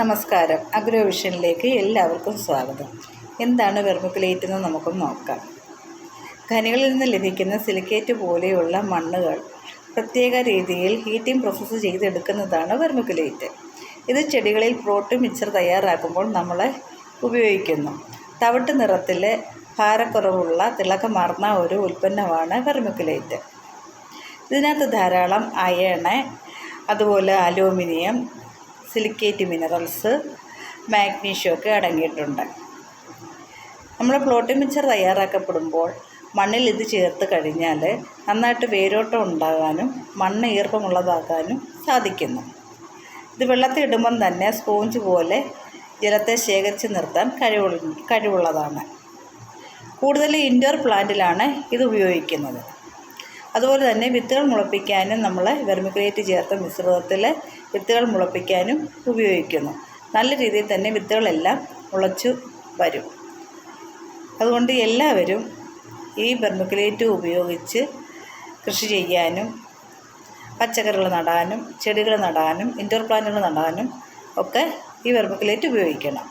നമസ്കാരം. അഗ്രോ വിഷനിലേക്ക് എല്ലാവർക്കും സ്വാഗതം. എന്താണ് വെർമിക്കുലേറ്റ് എന്ന് നമുക്ക് നോക്കാം. ഖനികളിൽ നിന്ന് ലഭിക്കുന്ന സിലിക്കേറ്റ് പോലെയുള്ള മണ്ണുകൾ പ്രത്യേക രീതിയിൽ ഹീറ്റിംഗ് പ്രോസസ്സ് ചെയ്തെടുക്കുന്നതാണ് വെർമിക്കുലേറ്റ്. ഇത് ചെടികളിൽ പ്രോട്ടീൻ മിക്സർ തയ്യാറാക്കുമ്പോൾ നമ്മൾ ഉപയോഗിക്കുന്നു. തവിട്ട് നിറത്തിൽ ഭാരക്കുറവുള്ള തിളക്കമാർന്ന ഒരു ഉൽപ്പന്നമാണ് വെർമിക്കുലേറ്റ്. ഇതിനകത്ത് ധാരാളം അയണ് അതുപോലെ അലൂമിനിയം സിലിക്കേറ്റ് മിനറൽസ് മാഗ്നീഷ്യം ഒക്കെ അടങ്ങിയിട്ടുണ്ട്. നമ്മൾ പ്ലോട്ടി മിക്സർ തയ്യാറാക്കപ്പെടുമ്പോൾ മണ്ണിൽ ഇത് ചേർത്ത് കഴിഞ്ഞാൽ നന്നായിട്ട് വേരോട്ടം ഉണ്ടാകാനും മണ്ണ് ഈർപ്പമുള്ളതാക്കാനും സാധിക്കുന്നു. ഇത് വെള്ളത്തിൽ ഇടുമ്പം തന്നെ സ്പോഞ്ച് പോലെ ജലത്തെ ശേഖരിച്ച് നിർത്താൻ കഴിവുള്ള കഴിവുള്ളതാണ്. കൂടുതൽ ഇൻഡോർ പ്ലാന്റിലാണ് ഇത് ഉപയോഗിക്കുന്നത്. അതുപോലെ തന്നെ വിത്തുകൾ മുളപ്പിക്കാനും നമ്മൾ വെർമിക്രിയേറ്റ് ചേർത്ത മിശ്രിതത്തിൽ വിത്തുകൾ മുളപ്പിക്കാനും ഉപയോഗിക്കുന്നു. നല്ല രീതിയിൽ തന്നെ വിത്തുകളെല്ലാം മുളച്ചു വരും. അതുകൊണ്ട് എല്ലാവരും ഈ വെർമിക്കുലേറ്റ് ഉപയോഗിച്ച് കൃഷി ചെയ്യാനും പച്ചക്കറികൾ നടാനും ചെടികൾ നടാനും ഇൻഡോർ പ്ലാന്റുകൾ നടാനും ഒക്കെ ഈ വെർമിക്കുലേറ്റ് ഉപയോഗിക്കണം.